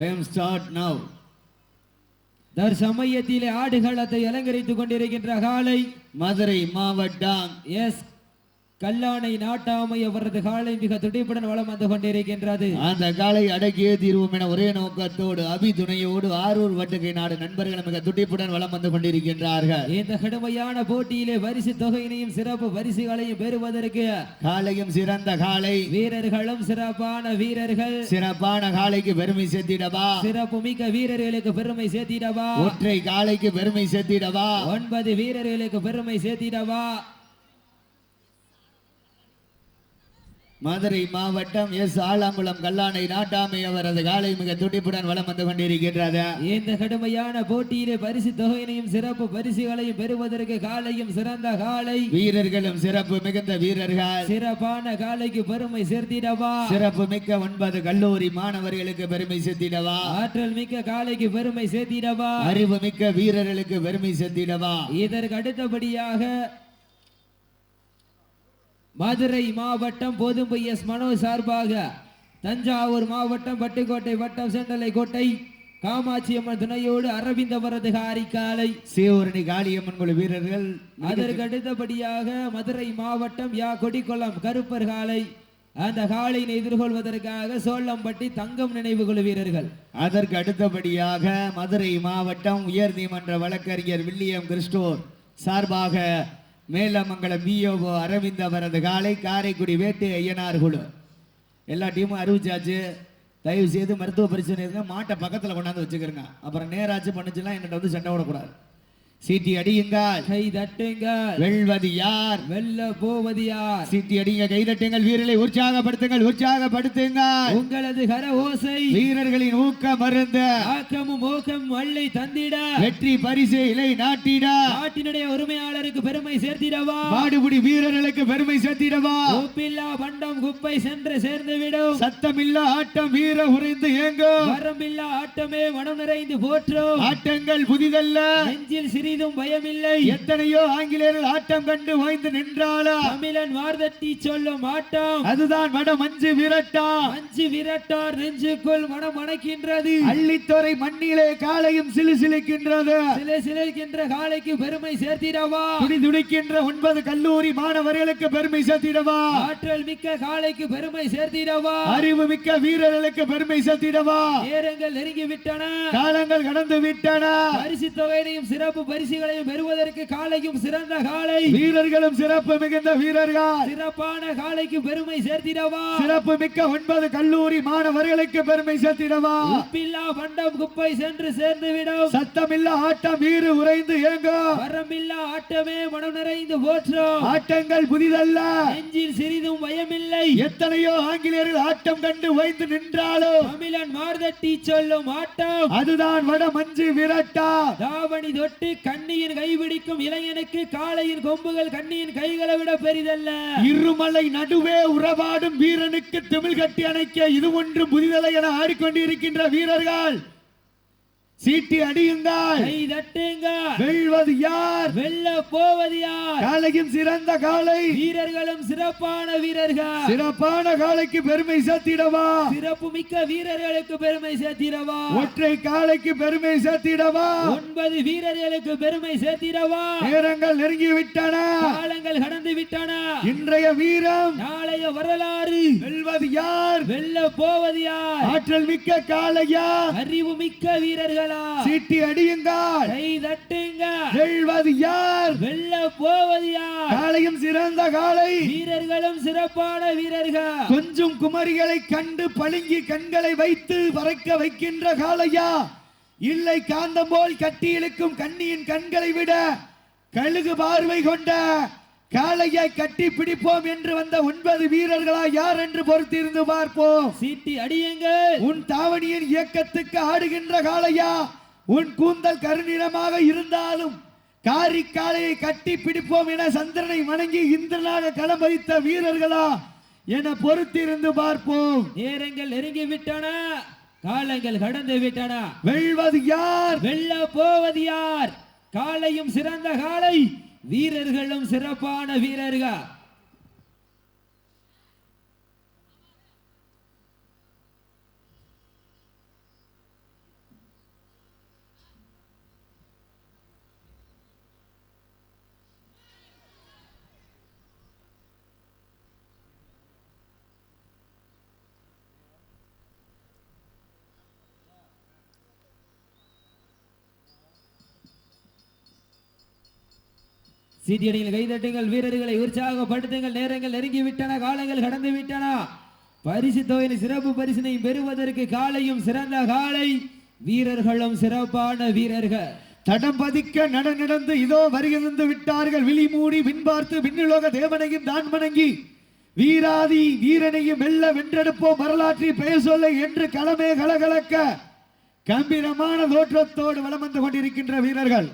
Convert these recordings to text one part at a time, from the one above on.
Time start now. தற்சமயத்திலே ஆடுகளத்தை அலங்கரித்துக் கொண்டிருக்கின்ற காலை மதுரை மாவட்டம் எஸ் கல்லானை நாட்டாமை அவரது காலை மிக துடிப்புடன் வளம் வந்து கொண்டிருக்கின்றது. அந்த காலை அடக்கியே தீர்வோம் என ஒரே நோக்கத்தோடு அபி துணையோடு ஆரூர் வட்டுக்கை நாடு நண்பர்கள் மிக துடிப்புடன் வலம் வந்து கொண்டிருக்கின்றார்கள். இந்த கடுமையான போட்டியிலே பரிசு தொகையினையும் சிறப்பு பரிசுகளையும் பெறுவதற்கு காலையும் சிறந்த காலை. வீரர்களும் சிறப்பான வீரர்கள். சிறப்பான காலைக்கு பெருமை சேர்த்திடவா? சிறப்பு மிக்க வீரர்களுக்கு பெருமை சேர்த்திடவா? ஒற்றை காலைக்கு பெருமை சேர்த்திடவா? ஒன்பது வீரர்களுக்கு பெருமை சேர்த்திடவா? மதுரை மாவட்டம் எஸ் ஆலாங்குளம் கல்லானை நாட்டாமை அவரது காலை மிக துடிப்புடன் வலம் வந்து கொண்டிருக்கின்றது. இந்த கடுமையான போட்டியிலே பரிசு தொகையினையும் சிறப்பு பரிசுகளையும் பெறுவதற்கு காலையும் சிறந்த காலை. வீரர்களும் சிறப்பு மிகுந்த வீரர்கள். சிறப்பான காலைக்கு பெருமை சேர்த்திடவா? சிறப்பு மிக்க ஒன்பது கல்லூரி மாணவர்களுக்கு பெருமை சேர்த்திடவா? ஆற்றல் மிக்க காலைக்கு பெருமை சேர்த்திடவா? அறிவு மிக்க வீரர்களுக்கு பெருமை சேர்த்திடவா? இதற்கு அடுத்தபடியாக மதுரை மாவட்டம் போதும்பை எஸ் மனோ சார்பாக தஞ்சாவூர் மாவட்டம் பட்டுக்கோட்டை வட்டம் செண்டலை கோட்டை காமாட்சி அம்மன் துணையோடு அரவிந்தவரது காரிக்காலை சிவரணி காளியம்மன் குழு வீரர்கள். அதற்கு அடுத்தபடியாக மதுரை மாவட்டம் யா கொடிக்குளம் கருப்பர் காலை அந்த காளையினை எதிர்கொள்வதற்காக சோளம்பட்டி தங்கம் நினைவு குழு வீரர்கள். அதற்கு அடுத்தபடியாக மதுரை மாவட்டம் உயர்நீதிமன்ற வழக்கறிஞர் வில்லியம் கிறிஸ்டோர் சார்பாக மேலமங்கலம் விஓஓ அரவிந்த் அவரது காலை காரைக்குடி வேட்டு ஐயனார் குழு. எல்லா டீமும் அறிவிச்சாச்சு. தயவு செய்து மருத்துவ பரிசோதனை மாட்டை பக்கத்தில் கொண்டாந்து வச்சுக்கிறங்க. அப்புறம் நேராச்சு பண்ணுச்சுன்னா என்கிட்ட வந்து சண்டை விடக்கூடாது சீட்டி அடியுங்கள். கை தட்டுங்கள். வெல்வது யார்? வெல்ல போவது யார்? சீட்டி அடிங்க கைதட்டுங்கள் வீரர்களை உற்சாகப்படுத்துங்கள் உற்சாகப்படுத்துங்கள். உங்களது கர ஓசை. வீரர்களின் ஊக்க மருந்து ஆக்கமும் ஊக்கம் வள்ளை தந்திட. வெற்றி பரிசு இலை நாட்டிட. நாட்டினுடைய உரிமையாளருக்கு பெருமை சேர்த்திடவா? மாடுபிடி வீரர்களுக்கு பெருமை சேர்த்திடவா? ஒப்பில்லா பண்டம் குப்பை சென்று சேர்ந்து விடும் சத்தமில்லா ஆட்டம் வீர உறைந்து ஏங்கும். வரம்பில்லா ஆட்டமே மனம் நிறைந்து போற்றும். ஆட்டங்கள் புதிதல்ல. நெஞ்சில் சிறிதும் பயமில்லை. எத்தனையோ ஆங்கிலேயர்கள் ஆட்டம் கண்டு ஓய்ந்து நின்றாளா? தமிழன் வார்தட்டி சொல்லும் ஆட்டம். அதுதான் வட மஞ்சு விரட்டா. அஞ்சு விரட்டார் நெஞ்சுக்குள் மனம் மணக்கின்றது அள்ளித்துறை மண்ணிலே காலையும் சிலுசிலுக்கின்றது சிலை சிலைக்கின்ற காலைக்கு பெருமை சேர்த்திடவா? துடி துடிக்கின்ற ஒன்பது கல்லூரி மாணவர்களுக்கு பெருமை சேர்த்திடவா? ஆற்றல் மிக்க காலைக்கு பெருமை சேர்த்திடவா? அறிவு மிக்க வீரர்களுக்கு பெருமை சேர்த்திடவா? நேரங்கள் நெருங்கி விட்டன காலங்கள் கடந்து விட்டன. பரிசு தொகையினையும் சிறப்பு பரிசுகளையும் பெறுவதற்கு காலையும் சிறந்த காலை. வீரர்களும் சிறப்பு மிகுந்த வீரர்கள். சிறப்பான காலைக்கு பெருமை சேர்த்திடவா. சிறப்பு மிக்க ஒன்பது கல்லூரி மாணவர்களுக்கு பெருமை சேர்த்திடவா. உப்பில்லா பண்டம் குப்பை சென்று சேர்ந்து விடும் சத்தமில்ல ஆட்டம் வீறு உறைந்து ஏங்கும் வரமில்லா ஆட்டமே மனம் நிறைந்து போற்றும் ஆட்டங்கள் புதிதல்ல. நெஞ்சில் சிறிதும் பயமில்லை. எத்தனையோ ஆங்கிலேயர்கள் ஆட்டம் கண்டு ஓய்ந்து நின்றாலும் தமிழன் மார்தட்டி சொல்லும் ஆட்டம். அதுதான் வட மஞ்சு விரட்டா. தாவணி தொட்டு கண்ணியின் கைபிடிக்கும் இளைஞனுக்கு காளையின் கொம்புகள் கண்ணியின் கைகளை விட பெரிதல்ல. இருமலை நடுவே உறவாடும் வீரனுக்கு திமிழ் கட்டி அணைக்க இது ஒன்று புதிதலை என ஆடிக்கொண்டிருக்கின்ற வீரர்கள். சீட்டி அடியுங்கள். கை தட்டுங்க வெல்வது யார்? வெல்ல போவது யார்? காலையும் சிறந்த காலை. வீரர்களும் சிறப்பான வீரர்கள். சிறப்பான காலைக்கு பெருமை சேர்த்திடவா? சிறப்பு மிக்க வீரர்களுக்கு பெருமை சேர்த்திடவா? ஒற்றை காலைக்கு பெருமை சேர்த்திடவா? ஒன்பது வீரர்களுக்கு பெருமை சேர்த்திடவா? நேரங்கள் நெருங்கி விட்டன காலங்கள் கடந்து விட்டன இன்றைய வீரம். நாளைய வரலாறு. வெல்வது யார்? வெல்ல போவது யார்? ஆற்றல் மிக்க காளையா? அறிவு மிக்க வீரர்களா. சீட்டி அடியுங்கள். கை தட்டுங்க வெல்வது யார்? வெல்ல போவது யார்? காலையும் சிறந்த காலை வீரர்களும் சிறப்பான வீரர்கள். கொஞ்சம் குமரிகளை கண்டு பளிங்கி கண்களை வைத்து பறக்க வைக்கின்ற காளையா? இல்லை காந்தம் போல் கட்டி இழுக்கும் கண்ணியின் கண்களை விட கழுகு பார்வை கொண்ட காளையை கட்டி பிடிப்போம் என்று வந்த ஒன்பது வீரர்களா யார் என்று பொறுத்திருந்து பார்ப்போம். சீட்டி அடியுங்கள் உன் தாவணியின் இயக்கத்துக்கு ஆடுகின்ற காளையா? உன் கூந்தல் கருநிறமாக இருந்தாலும் காரி காளையை கட்டி பிடிப்போம் என சந்திரனை வணங்கி இந்திரனாக களம் வைத்த வீரர்களா? என பொறுத்திருந்து பார்ப்போம். நேரங்கள் நெருங்கி விட்டன. காலங்கள் கடந்து விட்டன. வெல்வது யார்? வெல்ல போவது யார்? காலையும் சிறந்த காலை வீரர்களும் சிறப்பான வீரர்கள். சீட்டியடிகள் கைதட்டுங்கள் வீரர்களை உற்சாகப்படுத்துங்கள் நேரங்கள் நெருங்கி விட்டன காலங்கள் கடந்து விட்டன பரிசு தொகையின் சிறப்பு பரிசினை பெறுவதற்கு காலையும் சிறந்த காலை வீரர்களும் சிறப்பான வீரர்கள். தடம் பதிக்க நட நடந்து இதோ வருகிறது விட்டார்கள். விழி மூடி பின்பார்த்து விண்ணுலோக தேவனையும் தான் வணங்கி வீராதி வீரனையும் மெல்ல வென்றெடுப்போம் வரலாற்றை பெயர் சொல்ல என்று களமே கலகலக்க கம்பீரமான தோற்றத்தோடு வளம் வந்து கொண்டிருக்கின்ற வீரர்கள்.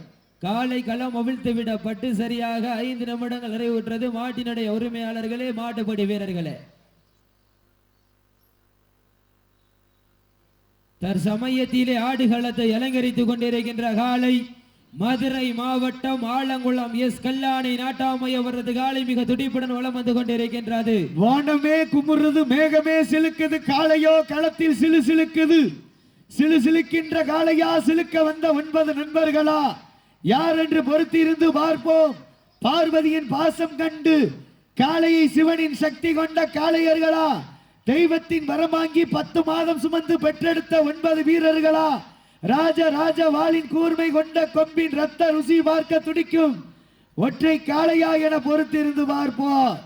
காலை களம் அவிழ்த்து விடப்பட்டு சரியாக ஐந்து நிமிடங்கள் நிறைவுற்றது மாட்டினுடைய உரிமையாளர்களே மாட்டுப்படி வீரர்களே. தற்சமயத்திலே ஆடுகளத்தை அலங்கரித்துக் கொண்டிருக்கின்ற காலை மதுரை மாவட்டம் ஆலங்குளம் எஸ். கல்லானை நாட்டாமைய வர்றது காலை மிக துடிப்புடன் வளம் வந்து கொண்டிருக்கின்றது. வானமே குமுறுது மேகமே சிலுக்குது காளையோ களத்தில் சிலு சிலுக்குது. சிலு சிலுக்கின்ற காளையா சிலுக்க வந்த ஒன்பது நண்பர்களா? யார் என்று பொறுத்திருந்து பார்ப்போம். பார்வதியின் பாசம் கண்டு காளையை சிவனின் சக்தி கொண்ட காளையர்களா? தெய்வத்தின் வரமாங்கி பத்து மாதம் சுமந்து பெற்றெடுத்த ஒன்பது வீரர்களா? ராஜ ராஜ வாளின் கூர்மை கொண்ட கொம்பின் ரத்த ருசி பார்க்க துடிக்கும். ஒற்றை காளையா என பொறுத்திருந்து பார்ப்போம்.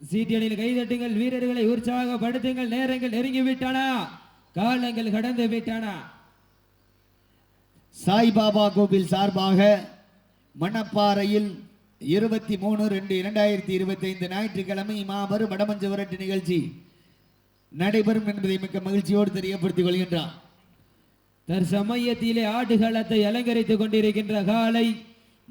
சீட்டியடியில் கைதட்டுங்கள் வீரர்களை உற்சாகப்படுத்துங்கள் நேரங்கள் நெருங்கி விட்டன காலங்கள் கடந்து விட்டன. சாய்பாபா கோவில் சார்பாக மணப்பாறையில் இருபத்தி மூணு ரெண்டு இரண்டாயிரத்தி இருபத்தி ஐந்து ஞாயிற்றுக்கிழமை மாபெரும் வடமஞ்ச விரட்டு நிகழ்ச்சி நடைபெறும் என்பதை மிக்க மகிழ்ச்சியோடு தெரியப்படுத்திக் கொள்கின்றார். தற்சமயத்திலே ஆடுகளத்தை அலங்கரித்துக் கொண்டிருக்கின்ற காலை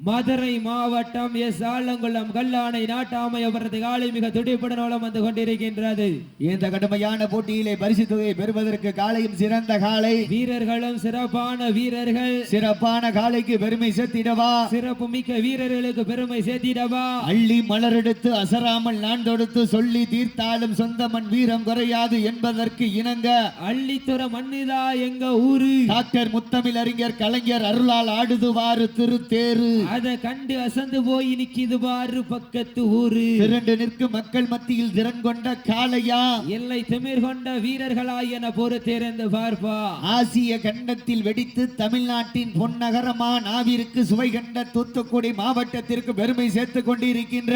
மதுரை மாவட்டம் எஸ் ஆலங்குளம் கல்லானை நாட்டாமை அவரது காலை மிக துடிப்புடன் வலம் வந்து கொண்டிருக்கின்றது. இந்த கடுமையான போட்டியிலே பரிசு தொகையை பெறுவதற்கு காலையும் சிறந்த காலை. வீரர்களும் சிறப்பான வீரர்கள். சிறப்பான காலைக்கு பெருமை சேர்த்திடவா? சிறப்பு மிக்க வீரர்களுக்கு பெருமை சேர்த்திடவா? அள்ளி மலரெடுத்து அசராமல் நான் தொடுத்து சொல்லி தீர்த்தாலும் சொந்த மண் வீரம் குறையாது என்பதற்கு இணங்க. அள்ளித்துற மண்ணுதா எங்க ஊரு? டாக்டர் முத்தமிழ் அறிஞர் கலைஞர் அருளால் ஆடுதுவாறு திருத்தேரு. அத கண்டு அசந்து போய் நிக்கிது பாரு பக்கத்து ஊரு. திரண்டு நிற்கும் மக்கள் மத்தியில் திறன் கொண்ட காளையா? எல்லை திமிர் கொண்ட வீரர்களாய் என பொறுத்திருந்து பார்ப்பா. ஆசிய கண்டத்தில் வெடித்து தமிழ்நாட்டின் பொன்னகரமா நாவிற்கு சுவை கண்ட தூத்துக்குடி மாவட்டத்திற்கு பெருமை சேர்த்துக் கொண்டிருக்கின்ற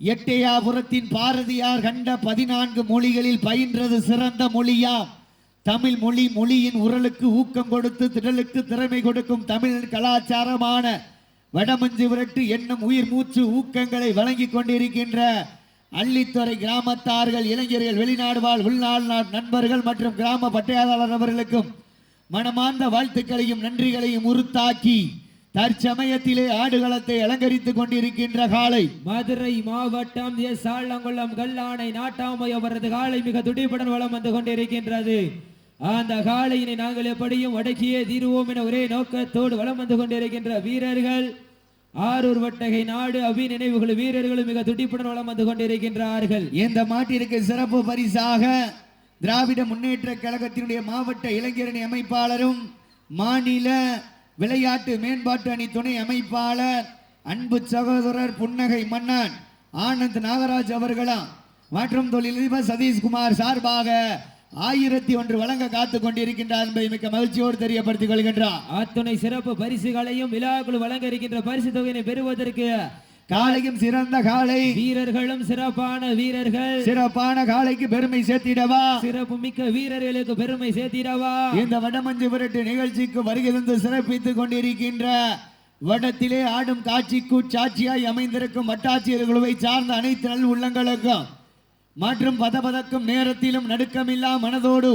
எட்டையாபுரத்தின் பாரதியார் கண்ட பதினான்கு மொழிகளில் பயின்றது சிறந்த மொழியாம் தமிழ் மொழி மொழியின் உரலுக்கு ஊக்கம் கொடுத்து திடலுக்கு திறமை கொடுக்கும் தமிழ் கலாச்சாரமான வடமஞ்சு விரட்டு என்னும் உயிர் மூச்சு ஊக்கங்களை வழங்கி கொண்டிருக்கின்ற அள்ளித்துறை கிராமத்தார்கள் இளைஞர்கள் வெளிநாடு வாழ் உள்நாள் நாள் நண்பர்கள் மற்றும் கிராம பட்டையாளர் அவர்களுக்கும் மனமார்ந்த வாழ்த்துக்களையும் நன்றிகளையும் உறுத்தாக்கி தற்சமயத்திலே ஆடுகளத்தை அலங்கரித்துக் கொண்டிருக்கின்ற காலை மதுரை மாவட்டம் எஸ் ஆலங்குளம் கல்லானை நாட்டாமை அவரது காலை மிக துடிப்புடன் வளம் வந்து கொண்டிருக்கின்றது. அந்த காலையினை நாங்கள் எப்படியும் அடக்கியே தீருவோம் என ஒரே நோக்கத்தோடு வளம் வந்து கொண்டிருக்கின்ற வீரர்கள் ஆரூர் வட்டகை நாடு அபி நினைவுகள் வீரர்களும் மிக துடிப்புடன் வளம் வந்து கொண்டிருக்கின்றார்கள். இந்த மாட்டிற்கு சிறப்பு பரிசாக திராவிட முன்னேற்ற கழகத்தினுடைய மாவட்ட இளைஞரணி அமைப்பாளரும் மாநில விளையாட்டு மேம்பாட்டு அணி துணை அமைப்பாளர் அன்பு சகோதரர் புன்னகை மன்னன் ஆனந்த் நாகராஜ் அவர்களா மற்றும் தொழிலதிபர் சதீஷ்குமார் சார்பாக ஆயிரத்தி ஒன்று வழங்க காத்துக் கொண்டிருக்கின்றார் என்பதை மிக்க மகிழ்ச்சியோடு தெரியப்படுத்திக் கொள்கின்றார். அத்துணை சிறப்பு பரிசுகளையும் விழாக்குழு வழங்க இருக்கின்ற பரிசு தொகையினை பெறுவதற்கு காலையும் சிறந்த காலை. வீரர்களும் சிறப்பான வீரர்கள். சிறப்பான காலைக்கு பெருமை சேர்த்திடவா? சிறப்பு மிக்க வீரர்களுக்கு பெருமை சேர்த்திடவா? இந்த வடமஞ்சு விரட்டு நிகழ்ச்சிக்கு வருகை தந்து சிறப்பித்துக் கொண்டிருக்கின்ற வடத்திலே ஆடும் காட்சிக்கு சாட்சியாய் அமைந்திருக்கும் வட்டாட்சியர் குழுவை சார்ந்த அனைத்து நல் உள்ளங்களுக்கும் மற்றும் பதபதக்கும் நேரத்திலும் நடுக்கமில்லா மனதோடு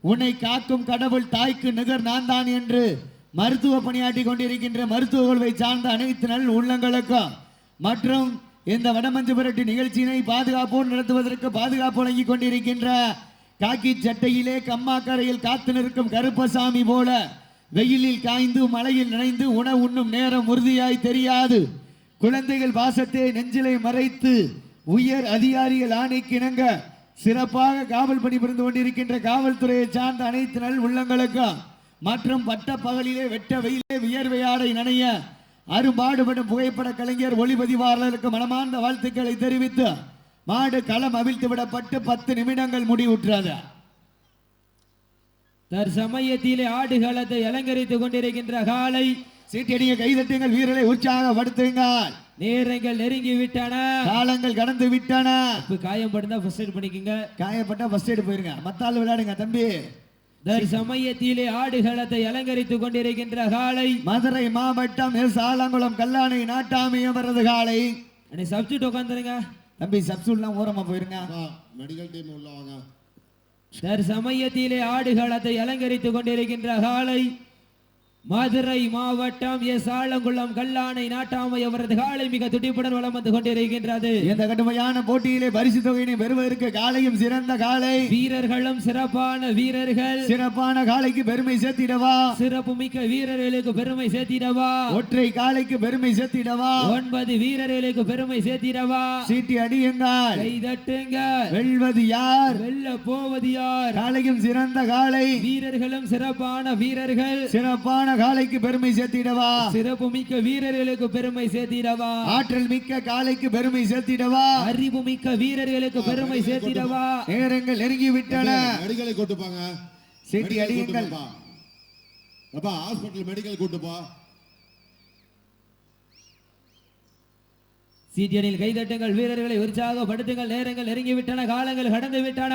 உன்னை காக்கும் கடவுள் தாய்க்கு நிகர் நான் தான் என்று மருத்துவ பணியாற்றி கொண்டிருக்கின்ற மருத்துவ குழுவை சார்ந்த அனைத்து நல் உள்ளங்களுக்கும் மற்றும் இந்த வடமஞ்சு விரட்டு நிகழ்ச்சியினை பாதுகாப்போடு நடத்துவதற்கு பாதுகாப்பு வழங்கி கொண்டிருக்கின்ற காக்கி சட்டையிலே கம்மாக்கரையில் காத்து நிற்கும் கருப்பசாமி போல வெயிலில் காய்ந்து மழையில் நனைந்து உணவு உண்ணும் நேரம் உறுதியாய் தெரியாது. குழந்தைகள் பாசத்தை நெஞ்சிலை மறைத்து உயர் அதிகாரிகள் ஆணைக்கிணங்க சிறப்பாக காவல் பணிபுரிந்து கொண்டிருக்கின்ற காவல்துறையை சார்ந்த அனைத்து நல் உள்ளங்களுக்கும் மற்றும் பட்ட பகலிலே வெட்ட வெயிலே வியர்வையாடை நனைய அரும்பாடுபடும் புகைப்பட கலைஞர் ஒளிப்பதிவாளருக்கு மனமார்ந்த வாழ்த்துக்களை தெரிவித்து மாடு களம் அவிழ்த்து விடப்பட்டு பத்து நிமிடங்கள் முடிவுற்றது. தற்சமயத்திலே ஆடுகளத்தை அலங்கரித்துக் கொண்டிருக்கின்ற காலை சீட்டடிங்க கைதட்டுங்கள் வீரரை உற்சாகப்படுத்துங்கள் நேரங்கள் நெருங்கி விட்டன காலங்கள் கடந்து விட்டன இப்ப காயம் படுந்தா ஃபர்ஸ்ட் எய்ட் பண்ணிக்கங்க. காயப்பட்டா ஃபர்ஸ்ட் எய்ட் போயிருங்க. மத்த ஆள் விளையாடுங்க தம்பி. தற்சமயத்திலே ஆடுகளத்தை அலங்கரித்துக் கொண்டிருக்கின்ற காலை. மதுரை மாவட்டம் எஸ் ஆலங்குளம் கல்லாணை நாட்டாமை அவரது காலை. அன்னை சப்ஜெக்ட் உட்காந்துருங்க தம்பி சப்சூல்லாம் ஓரமா போயிருங்க. மெடிக்கல் டீம் உள்ள வாங்க. தற்சமயத்திலே ஆடுகளத்தை அலங்கரித்துக் கொண்டிருக்கின்ற காலை. மதுரை மாவட்டம் எஸ் ஆலங்குளம் கல்லாணை நாட்டாமை அவரது காலை மிக துடிப்புடன் வலம் வந்து கொண்டிருக்கின்றது. இந்த கடுமையான போட்டியிலே பரிசு தொகையினை பெறுவதற்கு காலையும் சிறந்த காலை. வீரர்களும் சிறப்பான வீரர்கள். சிறப்பான காலைக்கு பெருமை சேர்த்திடவா? சிறப்பு மிக்க வீரர்களுக்கு பெருமை சேர்த்திடவா? ஒற்றை காலைக்கு பெருமை சேர்த்திடவா? ஒன்பது வீரர்களுக்கு பெருமை சேர்த்திடவா? சீட்டி அடியுங்கள் கை தட்டுங்க வெல்வது யார்? வெல்ல போவது யார்? காலையும் சிறந்த காலை. வீரர்களும் சிறப்பான வீரர்கள். சிறப்பான காலைக்கு பெருமை சேர்த்திடவா? சிறப்பு மிக்க வீரர்களுக்கு பெருமை சேர்த்திடவா? ஆற்றல் மிக்க காலைக்கு பெருமை சேர்த்திடவா? அறிவு மிக்க வீரர்களுக்கு பெருமை சேர்த்திடவா? நேரங்கள் நெருங்கி விட்டன மெடிக்கலை கூட்டுப்பாங்க சீட்டி அடியுங்கள். அப்பா ஹாஸ்பிட்டல் மெடிக்கல் கூட்டுப்பா சீட்டியனில் கைதட்டுங்கள் வீரர்களை உற்சாகப்படுத்துங்கள். நேரங்கள் நெருங்கி விட்டன காலங்கள் கடந்து விட்டன.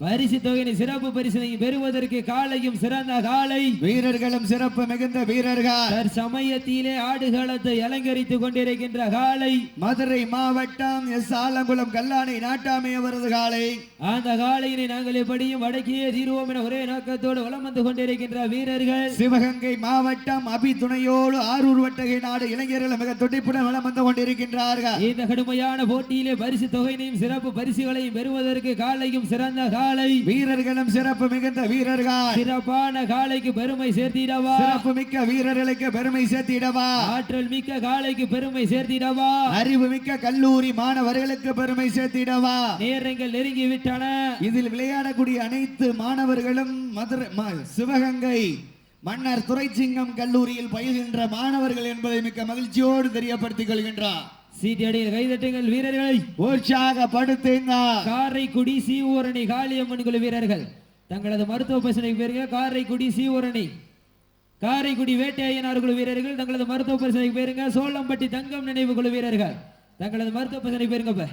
பரிசு தொகையினை சிறப்பு பரிசினை பெறுவதற்கு காலையும் சிறந்த காலை. வீரர்களும் சிறப்பு மிகுந்த வீரர்கள். தற்சமயத்திலே ஆடுகளத்தை அலங்கரித்துக் கொண்டிருக்கின்ற காலை. மதுரை மாவட்டம் எஸ். ஆலங்குளம் கல்லாணை நாட்டாமை அவரது காலை. அந்த காலையினை நாங்கள் எப்படியும் வடக்கியே தீர்வோம் என ஒரே நோக்கத்தோடு வலம் வந்து கொண்டிருக்கின்ற வீரர்கள். சிவகங்கை மாவட்டம் அபி துணையோடு ஆரூர் வட்டகை நாடு இளைஞர்கள் மிக துடிப்புடன் வலம் வந்து கொண்டிருக்கின்றார்கள். இந்த கடுமையான போட்டியிலே பரிசு தொகையினையும் சிறப்பு பரிசுகளையும் பெறுவதற்கு காலையும் சிறந்த காலை வீரர்களும் சிறப்பு மிகுந்த வீரர்கள். சிறப்பான காலைக்கு பெருமை சேர்த்திடவா? சிறப்பு மிக்க வீரர்களுக்கு பெருமை சேர்த்திடவா? ஆற்றல் மிக்க காலைக்கு பெருமை சேர்த்திடவா? அறிவு மிக்க கல்லூரி மாணவர்களுக்கு பெருமை சேர்த்திடவா? நேரங்கள் நெருங்கி விட்டன இதில் விளையாடக்கூடிய அனைத்து மாணவர்களும் மதுரை சிவகங்கை மன்னர் துரைசிங்கம் கல்லூரியில் பயில்கின்ற மாணவர்கள் என்பதை மிக்க மகிழ்ச்சியோடு தெரியப்படுத்திக் கொள்கின்றார். சீட்டியடியில் கைதட்டுங்கள் வீரர்களை. உற்சாகப்படுத்துங்க. காரைக்குடி சீவூரணி காளியம்மன் குழு வீரர்கள். தங்களது மருத்துவ பரிசனைக்கு பேருங்க காரைக்குடி சீவூரணி. காரைக்குடி வேட்டையனார் குழு வீரர்கள். தங்களது மருத்துவ பரிசனைக்கு பேருங்க சோளம்பட்டி தங்கம் நினைவு குழு வீரர்கள். தங்களது மருத்துவ பரிசனை பேருங்க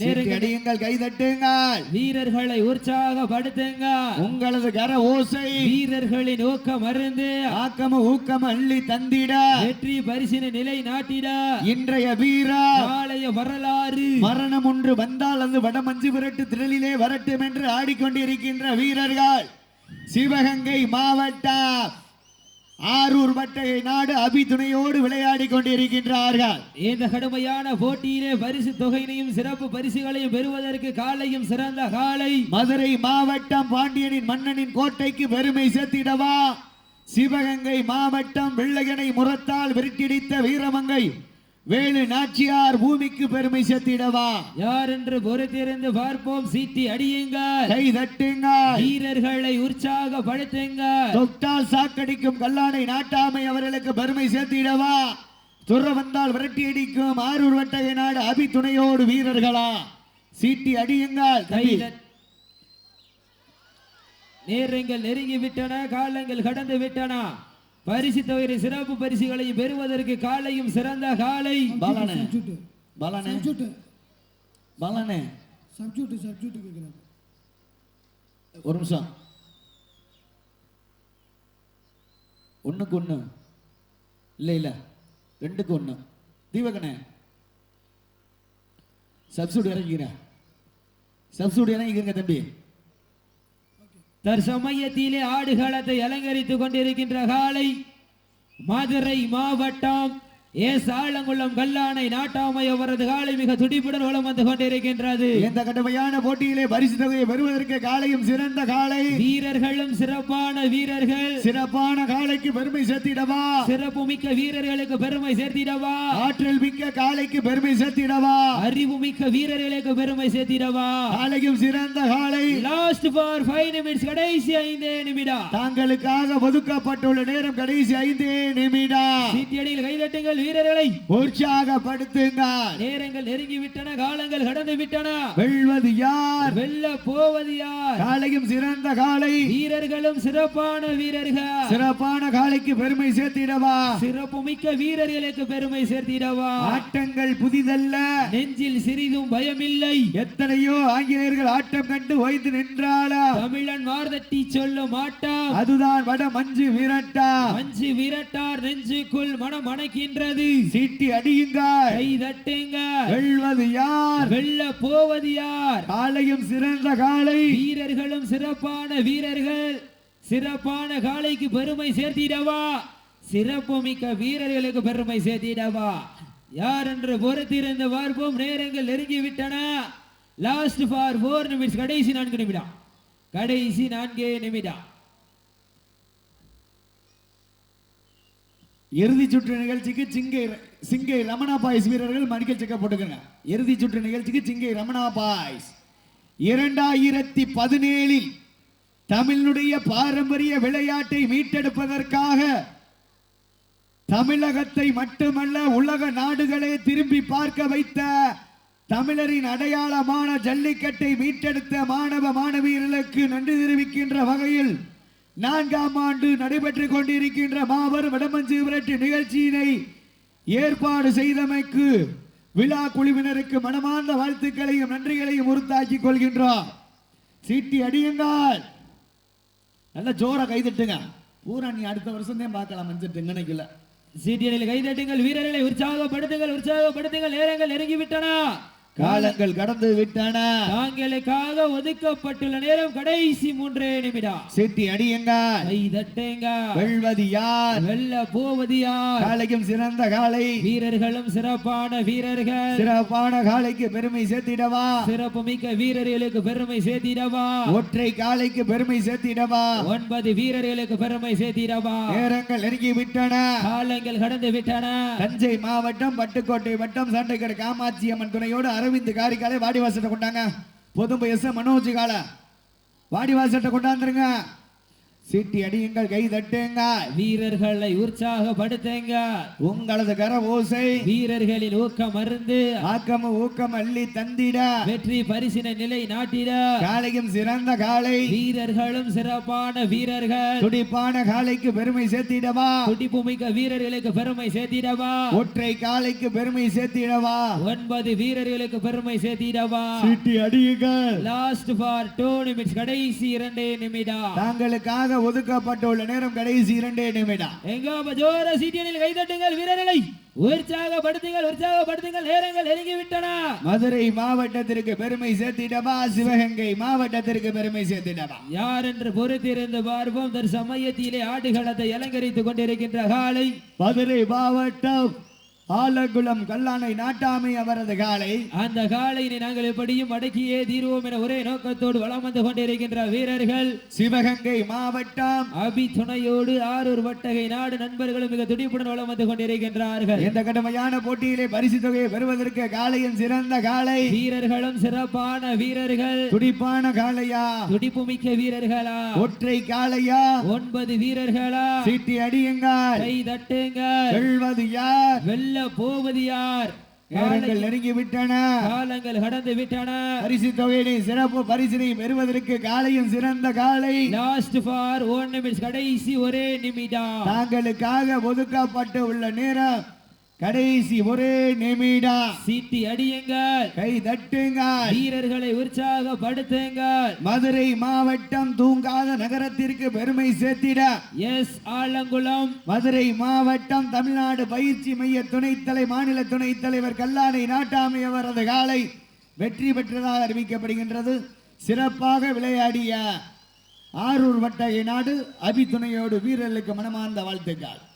அடியுங்கள் கைதட்டுங்கள் வீரர்களை உற்சாகப்படுத்துங்க உங்களது கர ஓசை. வீரர்களின் ஊக்கம் அருந்து ஆக்கம ஊக்கம் அள்ளி தந்திட. வெற்றி பரிசினை நிலை நாட்டிட இன்றைய வீரா. நாளைய வரலாறு. மரணம் ஒன்று வந்தால் அது வடமஞ்சு விரட்டு திரளிலே வரட்டும் என்று ஆடிக்கொண்டிருக்கின்ற வீரர்கள். சிவகங்கை மாவட்டம். ஆரூர் வட்டகை நாடு அபி துணையோடு விளையாடி கொண்டிருக்கின்றார்கள். இந்த கடுமையான போட்டியிலே பரிசு தொகையினையும் சிறப்பு பரிசுகளையும் பெறுவதற்கு காலையும் சிறந்த காலை. மதுரை மாவட்டம் பாண்டியனின் மன்னனின் கோட்டைக்கு பெருமை சேர்த்திடவா? சிவகங்கை மாவட்டம் வெள்ளையனை முரத்தால் விரட்டிடித்த வீரமங்கை. வேலு நாச்சியார் பூமிக்கு பெருமை சேர்த்திடவா? யார் என்று பொறுத்திருந்து பார்ப்போம் சீட்டி அடியுங்கள். கை தட்டுங்க வீரர்களை உற்சாகப்படுத்துங்க தொட்டால் சாக்கடிக்கும் கல்லானை நாட்டாமை அவர்களுக்கு பெருமை சேர்த்திடவா? துற வந்தால் விரட்டி அடிக்கும் ஆரூர் வட்டகை நாடு அபி துணையோடு வீரர்களா? சீட்டி அடியுங்கள் தம்பி. கைதட்- நேரங்கள் நெருங்கி விட்டன காலங்கள் கடந்து விட்டன. பரிசு தொகை சிறப்பு பரிசுகளையும் பெறுவதற்கு காலையும் சிறந்த காலை. பாலானே. பாலானே. பாலானே. சப்ஜூட்டு சப்ஜூட்டு கேட்குறாங்க ஒரு நிமிஷம். ஒண்ணுக்கு ஒண்ணு. இல்ல இல்ல. ரெண்டுக்கு ஒண்ணு. தீபகனே. சப்சூடி இறங்கிக்கிறேன். சப்சூடி இறங்கிக்கிறங்க தம்பி. தற்சமயத்திலே ஆடுகளத்தை அலங்கரித்துக் கொண்டிருக்கின்ற காலை மதுரை மாவட்டம் ஏ சாலங்குளம் கல்லானை நாட்டாமை அவரது காலை மிக துடிப்புடன் வலம் வந்து கொண்டிருக்கின்றது? இந்த கடுமையான போட்டியிலே பரிசு தொகையை பெறுவதற்கு காலையும் சிறந்த காலை. வீரர்களும் சிறப்பான வீரர்கள். சிறப்பான காலைக்கு பெருமை சேர்த்திடவா? சிறப்பு மிக்க வீரர்களுக்கு பெருமை சேர்த்திடவா? ஆற்றல் மிக்க காலைக்கு பெருமை சேர்த்திடவா? அறிவு மிக்க வீரர்களுக்கு பெருமை சேர்த்திடவா? காலையும் சிறந்த காலை. லாஸ்ட் ஃபார் ஃபைவ் நிமிட்ஸ் கடைசி ஐந்தே நிமிடம். தாங்களுக்காக ஒதுக்கப்பட்டுள்ள நேரம் கடைசி ஐந்தே நிமிடம். சீட்டியடியில் கைதட்டுங்கள் வீரர்களை உற்சாகப்படுத்துங்கள் நேரங்கள் நெருங்கி விட்டன காலங்கள் கடந்து விட்டன வெல்வது யார்? வெல்ல போவது யார்? காலையும் சிறந்த காலை. வீரர்களும் சிறப்பான வீரர்கள். சிறப்பான காலைக்கு பெருமை சேர்த்திடவா? சிறப்பு மிக்க வீரர்களுக்கு பெருமை சேர்த்திடவா? ஆட்டங்கள் புதிதல்ல. நெஞ்சில் சிறிதும் பயமில்லை. எத்தனையோ ஆங்கிலேயர்கள் ஆட்டம் கண்டு ஓய்ந்து நின்றாளா? தமிழன் மார்தட்டி சொல்லும் ஆட்டம். அதுதான் வட மஞ்சு விரட்டா மஞ்சு விரட்டார் நெஞ்சுக்குள் மனம் அணைக்கின்றது சீட்டி அடியுங்கள். கை தட்டுங்க வெல்வது யார்? வெல்ல போவது யார்? காலையும் சிறந்த காலை வீரர்களும் சிறப்பான வீரர்கள். சிறப்பான காளைக்கு பெருமை சேர்த்திடவா? சிறப்பு மிக்க வீரர்களுக்கு பெருமை சேர்த்திடவா? யார் என்று பொறுத்திருந்து பார்ப்போம். நேரங்கள் நெருங்கி விட்டன லாஸ்ட் ஃபார் ஃபோர் நிமிட்ஸ் கடைசி நான்கு நிமிடம். கடைசி நான்கே நிமிடம். இறுதி சுற்று நிகழ்ச்சிக்கு சிங்கை சிங்கை ரமணா பாய்ஸ் வீரர்கள் மடிக்கல் செக்க போட்டுக்கங்க. இறுதி சுற்று நிகழ்ச்சிக்கு சிங்கை ரமணா பாய்ஸ். இரண்டாயிரத்தி பதினேழில் தமிழினுடைய பாரம்பரிய விளையாட்டை மீட்டெடுப்பதற்காக தமிழகத்தை மட்டுமல்ல உலக நாடுகளே திரும்பி பார்க்க வைத்த தமிழரின் அடையாளமான ஜல்லிக்கட்டை மீட்டெடுத்த மாணவ மாணவியர்களுக்கு நன்றி தெரிவிக்கின்ற வகையில் நான்காம் ஆண்டு நடைபெற்றுக் கொண்டிருக்கின்ற மாபெரும் வடமஞ்சு விரட்டு நிகழ்ச்சியினை ஏற்பாடு செய்தமைக்கு விழா குழுவினருக்கு மனமார்ந்த வாழ்த்துக்களையும் நன்றிகளையும் உறுத்தாக்கிக் கொள்கின்றோம். சீட்டி அடியுங்கள். நல்ல ஜோர கைதட்டுங்க பூரா நீ அடுத்த வருஷம் தான் பார்க்கலாம் மஞ்சட்டு நினைக்கல. சீட்டியலில் கைதட்டுங்கள் வீரர்களை உற்சாகப்படுத்துங்கள் உற்சாகப்படுத்துங்கள் நேரங்கள் நெருங்கி விட்டன காலங்கள் கடந்து விட்டன. தாங்களுக்காக ஒதுக்கப்பட்டுள்ள நேரம் கடைசி மூன்றே நிமிடம். சீட்டி அடியுங்கள். கை தட்டுங்க வெல்வது யார்? வெல்ல போவது யார்? காலைக்கும் சிறந்த காலை. வீரர்களும் சிறப்பான வீரர்கள். சிறப்பான காலைக்கு பெருமை சேர்த்திடவா? சிறப்பு மிக்க வீரர்களுக்கு பெருமை சேர்த்திடவா? ஒற்றை காலைக்கு பெருமை சேர்த்திடவா? ஒன்பது வீரர்களுக்கு பெருமை சேர்த்திடவா? நேரங்கள் நெருங்கி விட்டன. காலங்கள் கடந்து விட்டன. தஞ்சை மாவட்டம் பட்டுக்கோட்டை வட்டம் சாண்டைக்கடை காமாட்சி அம்மன் துணையோடு அரவிந்த் காரிக்காலே வாடிவாசத்தை கொண்டாங்க. பொதும்பு எஸ் மனோஜ் கால. வாடிவாசிட்ட கொண்டாந்துருங்க. சீட்டி அடியுங்கள் கை தட்டுங்க வீரர்களை உற்சாகப்படுத்துங்க உங்களது கர ஓசை வீரர்களின் ஊக்கம் அருந்து. ஆக்கம் ஊக்கம் அள்ளி தந்திட. வெற்றி பரிசின நிலை நாட்டிட. காலையும் சிறந்த காலை. வீரர்களும் சிறப்பான வீரர்கள். துடிப்பான காலைக்கு பெருமை சேர்த்திடவா? துடிப்பு மிக்க வீரர்களுக்கு பெருமை சேர்த்திடவா? ஒற்றை காலைக்கு பெருமை சேர்த்திடவா? ஒன்பது வீரர்களுக்கு பெருமை சேர்த்திடவா? சீட்டி அடியுங்கள். லாஸ்ட் ஃபார் டூ நிமிட்ஸ் கடைசி இரண்டே நிமிடம். தாங்களுக்காக ஒதுக்கப்பட்டுள்ள நேரம் கடைசி இரண்டே நிமிடம். எங்க ஜோர சீட்டியனில் கைதட்டுங்கள் வீரர்களை. உற்சாகப்படுத்துங்கள் உற்சாகப்படுத்துங்கள் நேரங்கள் நெருங்கி விட்டன மதுரை மாவட்டத்திற்கு பெருமை சேர்த்திடவா? சிவகங்கை மாவட்டத்திற்கு பெருமை சேர்த்திடவா? யார் என்று பொறுத்திருந்து பார்ப்போம். தற்சமயத்திலே ஆடுகளத்தை அலங்கரித்துக் கொண்டிருக்கின்ற காலை. மதுரை மாவட்டம் ஆலங்குளம் கல்லானை நாட்டாமை அவரது காலை. அந்த காலையினை நாங்கள் எப்படியும் அடக்கியே தீர்வோம் என ஒரே நோக்கத்தோடு வலம் வந்து கொண்டிருக்கின்ற வீரர்கள். சிவகங்கை மாவட்டம். அபி துணையோடு ஆரூர் வட்டகை நாடு நண்பர்களும் மிக துடிப்புடன் வலம் வந்து கொண்டிருக்கின்றார்கள். இந்த கடுமையான போட்டியிலே பரிசு தொகையை பெறுவதற்கு காலையின் சிறந்த காலை வீரர்களும் சிறப்பான வீரர்கள். துடிப்பான காளையா? துடிப்பு மிக்க வீரர்களா? ஒற்றை காளையா? ஒன்பது வீரர்களா? சீட்டி அடியுங்கள். கை தட்டுங்க வெல்வது யார்? வெல்ல போவது யார்? நேரங்கள் நெருங்கி விட்டன காலங்கள் கடந்து விட்டன. பரிசு தொகையினை சிறப்பு பரிசினை பெறுவதற்கு காலையும் சிறந்த காலை. லாஸ்ட் ஃபார் ஒன் நிமிஷம் கடைசி ஒரே நிமிடம். தாங்களுக்காக ஒதுக்கப்பட்டு உள்ள நேரம். கடைசி ஒரே நிமிடம். சீட்டி அடியுங்கள். கை தட்டுங்கள். வீரர்களை உற்சாகப்படுத்துங்கள். மதுரை மாவட்டம் தூங்காத நகரத்திற்கு பெருமை சேர்த்திட. எஸ் ஆலங்குளம். மதுரை மாவட்டம் தமிழ்நாடு பயிற்சி மைய துணைத் தலை மாநில துணைத் தலைவர் கல்லானை நாட்டாமை அவரது காலை வெற்றி பெற்றதாக அறிவிக்கப்படுகின்றது. சிறப்பாக விளையாடிய ஆரூர் வட்டகை நாடு அபி துணையோடு வீரர்களுக்கு மனமார்ந்த வாழ்த்துக்கள்.